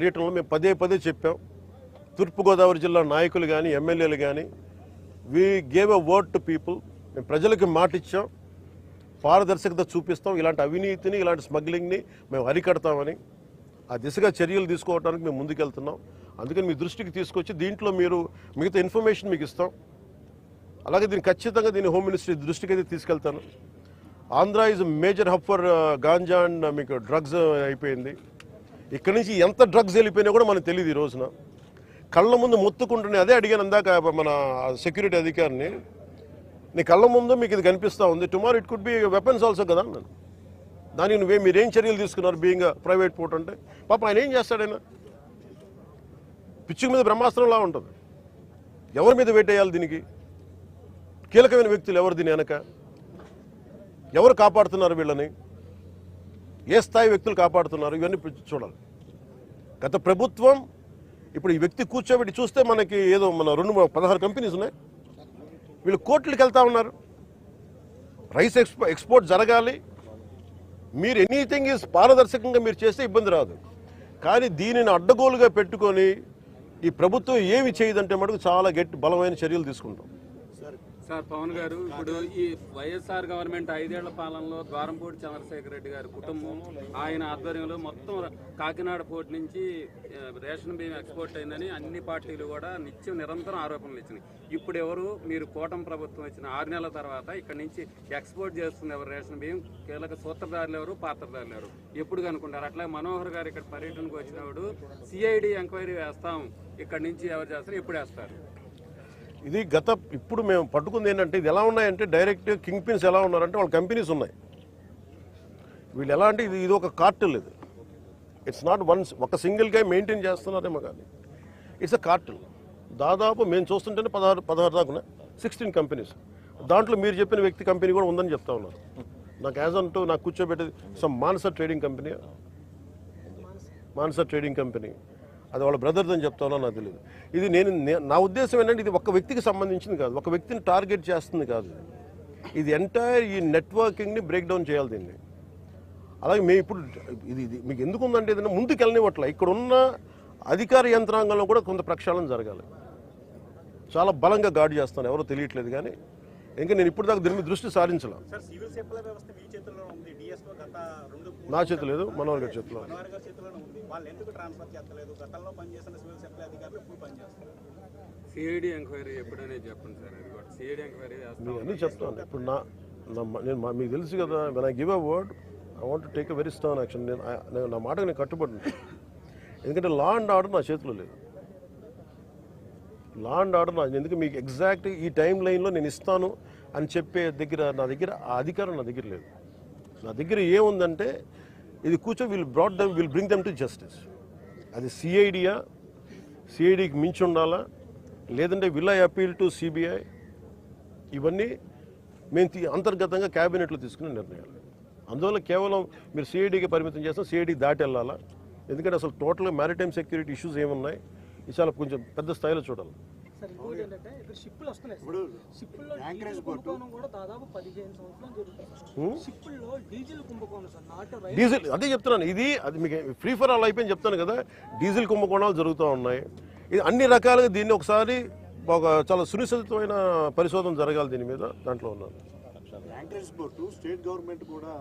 పర్యటనలో మేము పదే పదే చెప్పాం. తూర్పుగోదావరి జిల్లా నాయకులు కానీ ఎమ్మెల్యేలు కానీ we gave a word to people మేము ప్రజలకు మాట ఇచ్చాం. పారదర్శకత చూపిస్తాం. ఇలాంటి అవినీతిని ఇలాంటి స్మగ్లింగ్ని మేము అరికడతామని ఆ దిశగా చర్యలు తీసుకోవడానికి మేము ముందుకెళ్తున్నాం. అందుకని మీ దృష్టికి తీసుకొచ్చి దీంట్లో మీరు మిగతా ఇన్ఫర్మేషన్ మీకు ఇస్తాం. అలాగే దీన్ని ఖచ్చితంగా దీన్ని హోమ్ మినిస్ట్రీ దృష్టికి అయితే తీసుకెళ్తాను. Andhra is major hub for ganja and మీకు డ్రగ్స్ uh, అయిపోయింది. ఇక్కడి నుంచి ఎంత డ్రగ్స్ వెళ్ళిపోయినా కూడా మనకు తెలియదు ఈ రోజున. కళ్ళ ముందు మొత్తుకుంటున్నాయి అదే అడిగాను అందాక మన సెక్యూరిటీ అధికారిని. నీ కళ్ళ ముందు మీకు ఇది కనిపిస్తూ ఉంది. Tomorrow it could be weapons also కదా అన్నాను. దానికి నువ్వే మీరేం చర్యలు తీసుకున్నారు బీయింగ్ ప్రైవేట్ పోర్ట్ అంటే? పాప ఆయన ఏం చేస్తాడైనా పిచ్చుకు మీద బ్రహ్మాస్త్రంలా ఉంటుంది. ఎవరి మీద వెయిట్ దీనికి? కీలకమైన వ్యక్తులు ఎవరు దీని వెనక? ఎవరు కాపాడుతున్నారు వీళ్ళని? ఏ స్థాయి వ్యక్తులు కాపాడుతున్నారు ఇవన్నీ చూడాలి. గత ప్రభుత్వం ఇప్పుడు ఈ వ్యక్తి కూర్చోబెట్టి చూస్తే మనకి ఏదో మన రెండు పదహారు కంపెనీస్ ఉన్నాయి. వీళ్ళు కోర్టులకు వెళ్తా ఉన్నారు. రైస్ ఎక్స్పో ఎక్స్పోర్ట్ జరగాలి. మీరు ఎనీథింగ్ ఈజ్ పారదర్శకంగా మీరు చేస్తే ఇబ్బంది రాదు. కానీ దీనిని అడ్డగోలుగా పెట్టుకొని ఈ ప్రభుత్వం ఏమి చేయదంటే మటుకు చాలా గట్టి బలమైన చర్యలు తీసుకుంటాం. సార్ పవన్ గారు ఇప్పుడు ఈ వైఎస్ఆర్ గవర్నమెంట్ ఐదేళ్ళ పాలనలో ద్వారంపూడి చంద్రశేఖర్ రెడ్డి గారి కుటుంబం ఆయన ఆధ్వర్యంలో మొత్తం కాకినాడ పోర్ట్ నుంచి రేషన్ బియ్యం ఎక్స్పోర్ట్ అయిందని అన్ని పార్టీలు కూడా నిత్యం నిరంతరం ఆరోపణలు ఇచ్చినాయి. ఇప్పుడు ఎవరు మీరు కూటమి ప్రభుత్వం వచ్చిన ఆరు నెలల తర్వాత ఇక్కడ నుంచి ఎక్స్పోర్ట్ చేస్తుంది ఎవరు రేషన్ బియ్యం కీలక సూత్రధారులు ఎవరు పాత్రధారులు ఎవరు? ఎప్పుడు కనుక్కుంటారు? అట్లా మనోహర్ గారు ఇక్కడ పర్యటనకు వచ్చినప్పుడు సిఐడి ఎంక్వైరీ వేస్తాం ఇక్కడ నుంచి ఎవరు చేస్తారు ఎప్పుడు వేస్తారు? ఇది గత ఇప్పుడు మేము పట్టుకుంది ఏంటంటే ఇది ఎలా ఉన్నాయంటే డైరెక్ట్ కింగ్ పిన్స్ ఎలా ఉన్నారంటే వాళ్ళ కంపెనీస్ ఉన్నాయి. వీళ్ళు ఎలా అంటే ఇది ఇది ఒక కార్టిల్ ఇది. ఇట్స్ నాట్ వన్స్ ఒక సింగిల్గా మెయింటైన్ చేస్తున్నారేమో కానీ ఇట్స్ అ కార్టిల్ దాదాపు మేము చూస్తుంటేనే పదహారు పదహారు దాకా ఉన్నాయి. సిక్స్టీన్ కంపెనీస్ దాంట్లో మీరు చెప్పిన వ్యక్తి కంపెనీ కూడా ఉందని చెప్తా ఉన్నారు. నాకు యాజ్ అంటూ నాకు కూర్చోబెట్టేది some Manasa trading company Manasa trading company అది వాళ్ళ బ్రదర్స్ అని చెప్తానో నాకు తెలియదు ఇది నేను నా ఉద్దేశం ఏంటంటే ఇది ఒక వ్యక్తికి సంబంధించింది కాదు. ఒక వ్యక్తిని టార్గెట్ చేస్తుంది కాదు. ఇది. ఎంటైర్ ఈ నెట్వర్కింగ్ని బ్రేక్ డౌన్ చేయాలి దీన్ని. అలాగే మేము ఇప్పుడు ఇది ఇది మీకు ఎందుకు ఉందంటే ఏదైనా ముందుకు వెళ్ళనివ్వట్ల ఇక్కడ ఉన్న అధికార యంత్రాంగంలో కూడా కొంత ప్రక్షాళన జరగాలి. చాలా బలంగా గాడి చేస్తాను. ఎవరో తెలియట్లేదు కానీ ఇంకా నేను ఇప్పుడు దాకా దీని మీద దృష్టి సారించాల. సార్ సివిల్ సప్లై వ్యవస్థ మీ చేతుల్లో ఉంది. డిఎస్ఓ గత రెండు నా చేతి లేదు మనోహర్ గారి చేతిలో సిఐడి ఎంక్వైరీ చెప్పండి సార్ అది కూడా. సిఐడి ఎంక్వైరీ చేస్తాం. మీకు అన్నీ చెప్తాను. ఇప్పుడు నా నేను మా- మీకు తెలుసు కదా when I give a word I want take a very stern action నేను నా మాటకు నేను కట్టుబడి. ఎందుకంటే లా అండ్ ఆర్డర్ నా చేతిలో లేదు. లా అండ్ ఆర్డర్ నా ఎందుకు? మీకు ఎగ్జాక్ట్ ఈ టైం లైన్లో నేను ఇస్తాను అని చెప్పే దగ్గర నా దగ్గర ఆ అధికారం నా దగ్గర లేదు. నా దగ్గర ఏముందంటే ఇది కూర్చో will bring them will bring them to justice అది సిఐడియా సిఐడికి మించి ఉండాలా? లేదంటే will I appeal to CBI ఇవన్నీ మేము అంతర్గతంగా క్యాబినెట్లో తీసుకునే నిర్ణయాలు. అందువల్ల కేవలం మీరు సిఐడికి పరిమితం చేస్తాం సిఐడి దాటి వెళ్ళాలా? ఎందుకంటే అసలు టోటల్గా మ్యారిటైమ్ సెక్యూరిటీ ఇష్యూస్ ఏమున్నాయి? చాలా కొంచెం పెద్ద స్థాయిలో చూడాలి. సార్ ఇంకోటి ఏంటంటే ఇప్పుడు షిప్పులు వస్తున్నాయి ఇప్పుడు షిప్పుల్లో డీజిల్ కుంభకోణం కూడా దాదాపు పదిహేను సంవత్సరాలు జరుగుతుంది షిప్పుల్లో డీజిల్ కుంభకోణం సార్ నాటు రైలు డీజిల్ అదే చెప్తున్నాను. ఇది అది మీకు ఫ్రీ ఫర్ ఆల్ అయిపోయింది చెప్తాను కదా. డీజిల్ కుంభకోణాలు జరుగుతూ ఉన్నాయి. ఇది అన్ని రకాలుగా దీన్ని ఒకసారి ఒక చాలా సునిశ్చితమైన పరిశోధన జరగాలి దీని మీద దాంట్లో ఉన్నాను. యాంకరేజ్ పోర్టు స్టేట్ గవర్నమెంట్ కూడా